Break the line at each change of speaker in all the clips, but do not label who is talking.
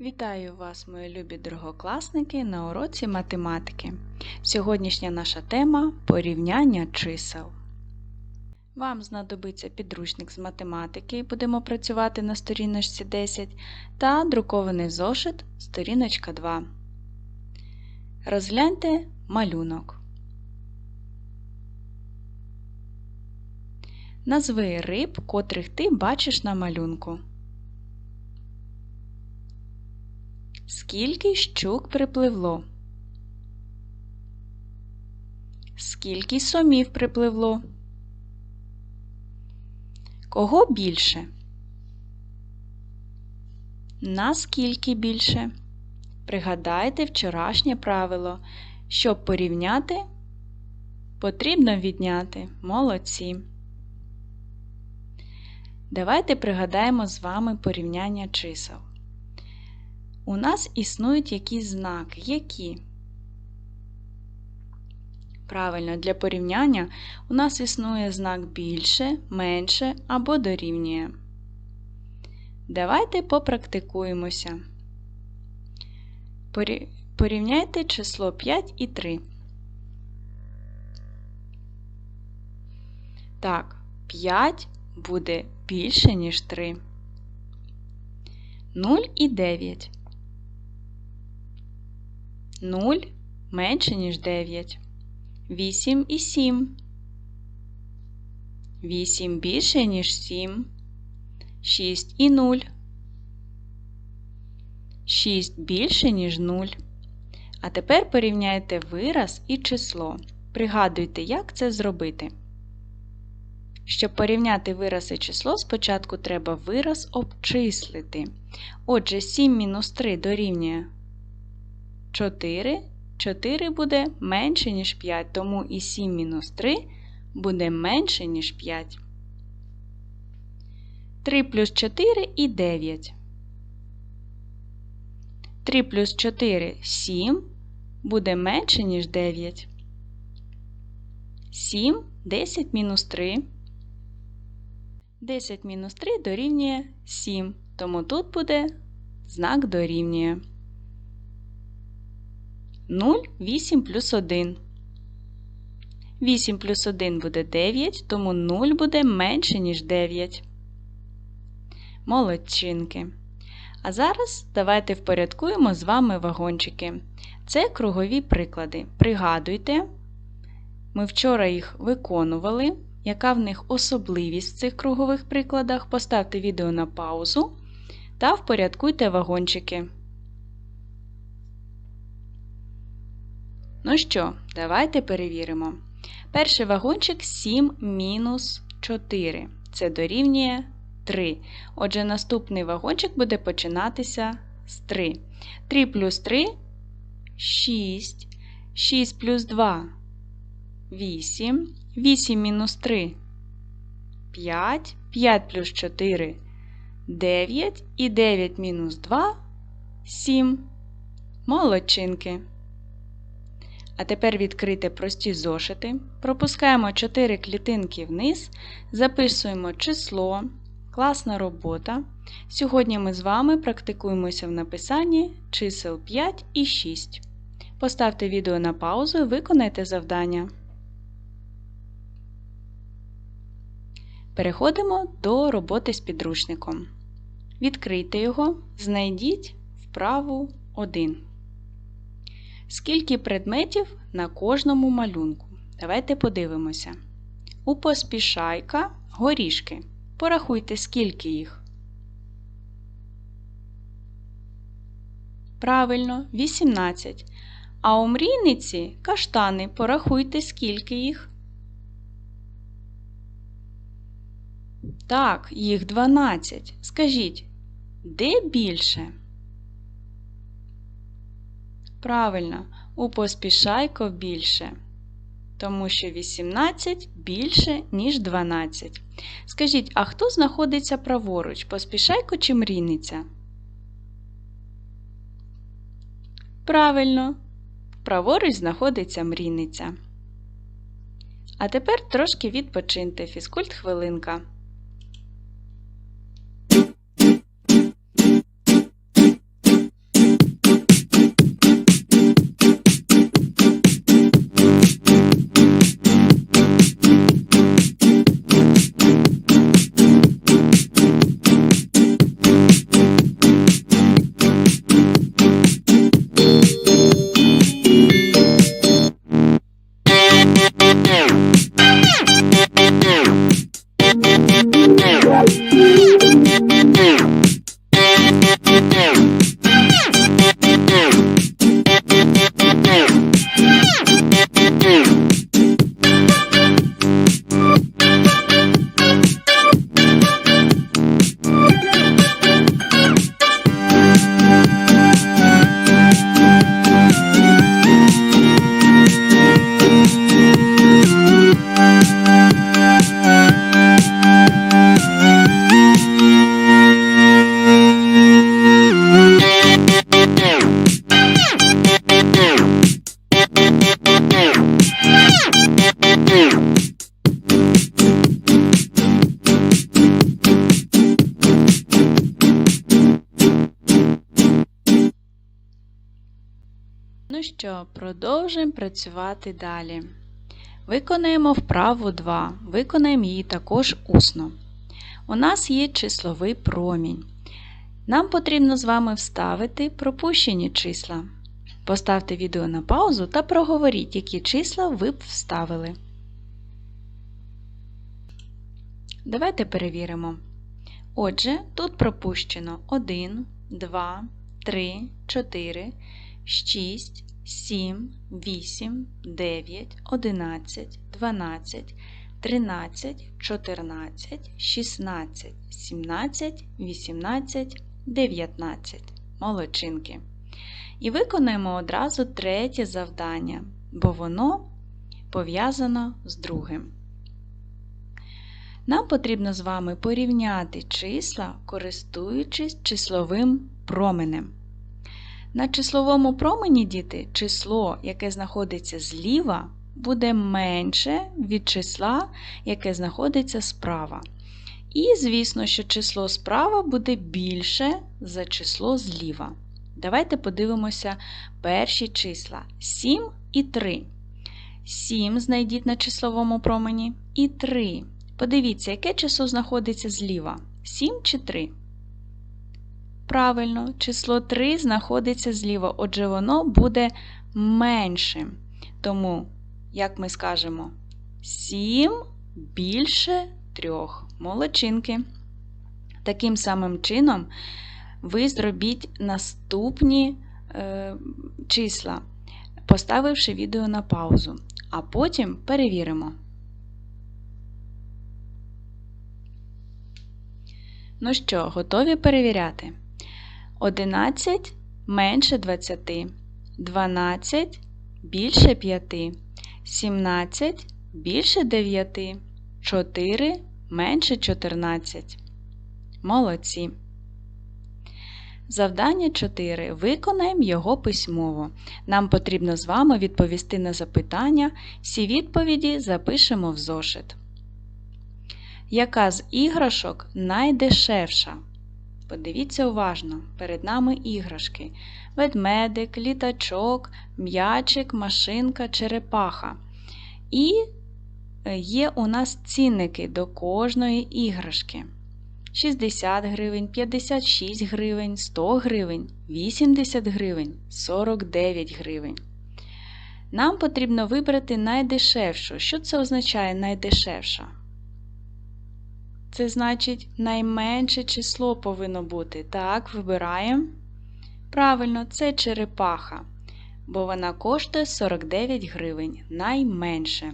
Вітаю вас, мої любі другокласники, на уроці математики. Сьогоднішня наша тема порівняння чисел. Вам знадобиться підручник з математики, будемо працювати на сторіночці 10 та друкований зошит сторіночка 2. Розгляньте малюнок. Назви риб, котрих ти бачиш на малюнку. Скільки щук припливло? Скільки сомів припливло? Кого більше? Наскільки більше? Пригадайте вчорашнє правило. Щоб порівняти, потрібно відняти. Молодці. Давайте пригадаємо з вами порівняння чисел. У нас існують якісь знаки. Які? Правильно, для порівняння у нас існує знак більше, менше або дорівнює. Давайте попрактикуємося. Порівняйте число 5 і 3. Так, 5 буде більше, ніж 3. 0 і 9. 0 менше, ніж 9. 8 і 7. 8 більше, ніж 7. 6 і 0. 6 більше, ніж 0. А тепер порівняйте вираз і число. Пригадуйте, як це зробити. Щоб порівняти вираз і число, спочатку треба вираз обчислити. Отже, 7 мінус 3 дорівнює 4. 4 буде менше, ніж 5, тому і 7 мінус 3 буде менше, ніж 5. 3 плюс 4 і 9. 3 плюс 4 7 буде менше, ніж 9. 7 10 мінус 3. 10 мінус 3 дорівнює 7, тому тут буде знак дорівнює. 0, 8 плюс 1. 8 плюс 1 буде 9, тому 0 буде менше, ніж 9. Молодчинки. А зараз давайте впорядкуємо з вами вагончики. Це кругові приклади. Пригадуйте, ми вчора їх виконували. Яка в них особливість в цих кругових прикладах? Поставте відео на паузу та впорядкуйте вагончики. Ну що, давайте перевіримо. Перший вагончик 7 мінус 4. Це дорівнює 3. Отже, наступний вагончик буде починатися з 3. 3 плюс 3 6. 6 плюс 2 8. 8 мінус 3 5. 5 плюс 4 9. І 9 мінус 2 7. Молодчинки. А тепер відкрити прості зошити. Пропускаємо 4 клітинки вниз, записуємо число, класна робота. Сьогодні ми з вами практикуємося в написанні чисел 5 і 6. Поставте відео на паузу і виконайте завдання. Переходимо до роботи з підручником. Відкрийте його, знайдіть вправу 1. Скільки предметів на кожному малюнку? Давайте подивимося. У поспішайка горішки. Порахуйте, скільки їх. Правильно, 18. А у мрійниці каштани. Порахуйте, скільки їх. Так, їх 12. Скажіть, де більше? Правильно, у поспішайко більше. Тому що 18 більше, ніж 12. Скажіть, а хто знаходиться праворуч? Поспішайко чи мрійниця? Правильно, праворуч знаходиться мрійниця. А тепер трошки відпочиньте. Фізкульт хвилинка. Ну що, продовжуємо працювати далі. Виконаємо вправу 2. Виконаємо її також усно. У нас є числовий промінь. Нам потрібно з вами вставити пропущені числа. Поставте відео на паузу та проговоріть, які числа ви б вставили. Давайте перевіримо. Отже, тут пропущено 1, 2, 3, 4, 6, 7, 8, 9, 11, 12, 13, 14, 16, 17, 18, 19. Молодчинки. І виконуємо одразу третє завдання, бо воно пов'язано з другим. Нам потрібно з вами порівняти числа, користуючись числовим променем. На числовому промені діти число, яке знаходиться зліва, буде менше від числа, яке знаходиться справа. І, звісно, що число справа буде більше за число зліва. Давайте подивимося перші числа 7 і 3. 7 знайдіть на числовому промені і 3. Подивіться, яке число знаходиться зліва? 7 чи 3? Правильно, число 3 знаходиться зліва, отже, воно буде меншим. Тому, як ми скажемо, 7 більше 3. Молодчинки. Таким самим чином, ви зробіть наступні е, числа, поставивши відео на паузу, а потім перевіримо. Ну що, готові перевіряти? 11 менше 20, 12 більше 5, 17 більше 9, 4 менше 14. Молодці. Завдання 4. Виконаємо його письмово. Нам потрібно з вами відповісти на запитання. Всі відповіді запишемо в зошит. Яка з іграшок найдешевша? Подивіться уважно, перед нами іграшки: ведмедик, літачок, м'ячик, машинка, черепаха. І е, є у нас цінники до кожної іграшки. 60 гривень, 56 гривень, 100 гривень, 80 гривень, 49 гривень. Нам потрібно вибрати найдешевшу. Що це означає найдешевша? Це значить найменше число повинно бути. Так, вибираємо. Правильно, це черепаха, бо вона коштує 49 гривень найменше.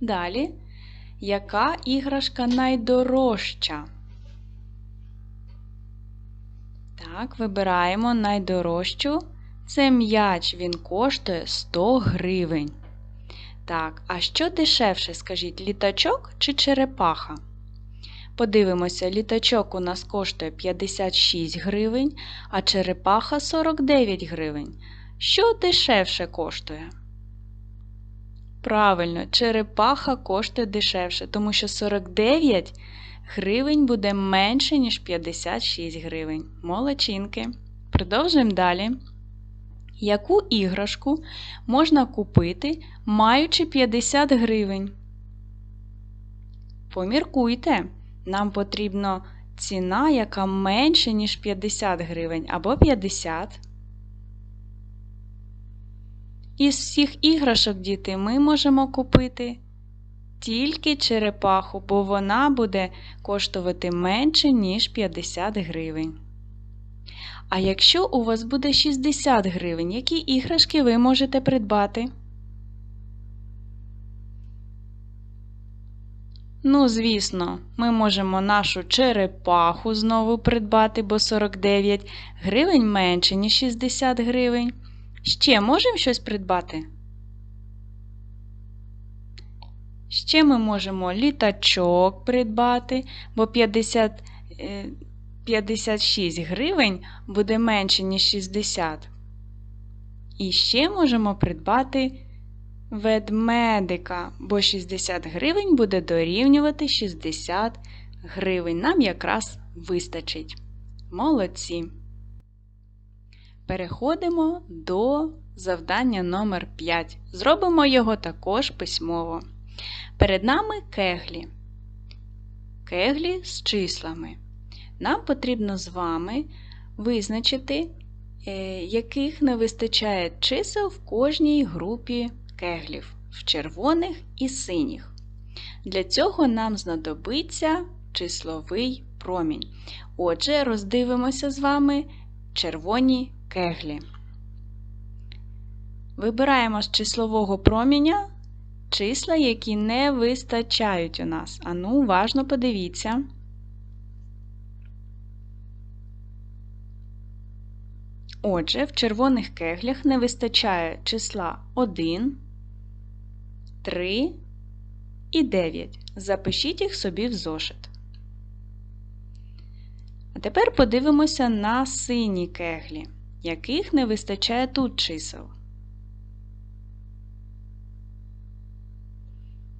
Далі, яка іграшка найдорожча? Так, вибираємо найдорожчу. Це м'яч, він коштує 100 гривень. Так, а що дешевше, скажіть, літачок чи черепаха? Подивимося, літачок у нас коштує 56 гривень, а черепаха 49 гривень. Що дешевше коштує? Правильно, черепаха коштує дешевше, тому що 49 гривень буде менше, ніж 56 гривень. Молодчинки. Продовжуємо далі. Яку іграшку можна купити, маючи 50 гривень? Поміркуйте, нам потрібна ціна, яка менше, ніж 50 гривень або 50. Із всіх іграшок, діти, ми можемо купити тільки черепаху, бо вона буде коштувати менше, ніж 50 гривень. А якщо у вас буде 60 гривень, які іграшки ви можете придбати? Ну, звісно, ми можемо нашу черепаху знову придбати, бо 49 гривень менше, ніж 60 гривень. Ще можемо щось придбати? Ще ми можемо літачок придбати, бо 50 56 гривень буде менше, ніж 60. І ще можемо придбати ведмедика, бо 60 гривень буде дорівнювати 60 гривень. Нам якраз вистачить. Молодці. Переходимо до завдання номер 5. Зробимо його також письмово. Перед нами кеглі. Кеглі з числами. Нам потрібно з вами визначити, е, яких не вистачає чисел в кожній групі кеглів в червоних і синіх. Для цього нам знадобиться числовий промінь. Отже, роздивимося з вами червоні кеглі. Вибираємо з числового проміня числа, які не вистачають у нас. Ану, уважно подивіться. Отже, в червоних кеглях не вистачає числа 1, 3 і 9. Запишіть їх собі в зошит. А тепер подивимося на сині кеглі, яких не вистачає тут чисел.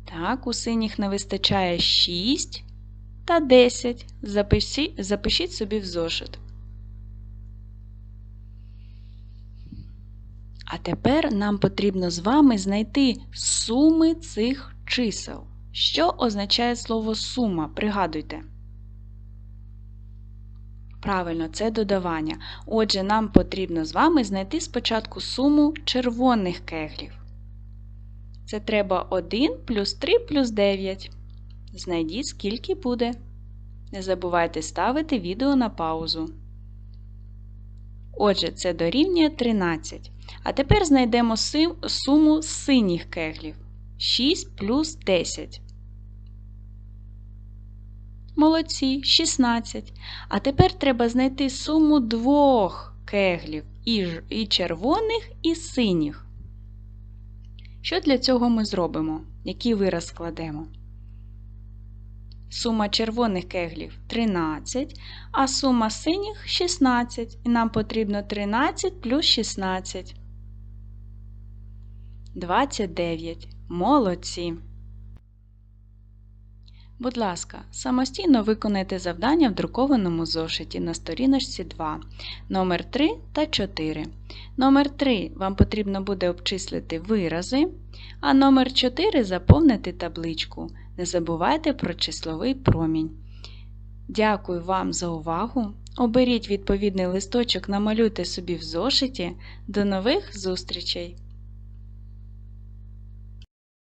Так, у синіх не вистачає 6 та 10. Запишіть, запишіть собі в зошит. А тепер нам потрібно з вами знайти суми цих чисел. Що означає слово сума? Пригадуйте. Правильно, це додавання. Отже, нам потрібно з вами знайти спочатку суму червоних кеглів. Це треба 1 плюс 3 плюс 9. Знайдіть, скільки буде. Не забувайте ставити відео на паузу. Отже, це дорівнює 13. А тепер знайдемо суму синіх кеглів. 6 плюс 10. Молодці, 16. А тепер треба знайти суму двох кеглів і червоних, і синіх. Що для цього ми зробимо? Який вираз складемо? Сума червоних кеглів 13, а сума синіх 16. І нам потрібно 13 плюс 16. 29. Молодці. Будь ласка, самостійно виконайте завдання в друкованому зошиті на сторіночці 2, номер 3 та 4. Номер 3 вам потрібно буде обчислити вирази, а номер 4 заповнити табличку. Не забувайте про числовий промінь. Дякую вам за увагу! Оберіть відповідний листочок, намалюйте собі в зошиті. До нових зустрічей!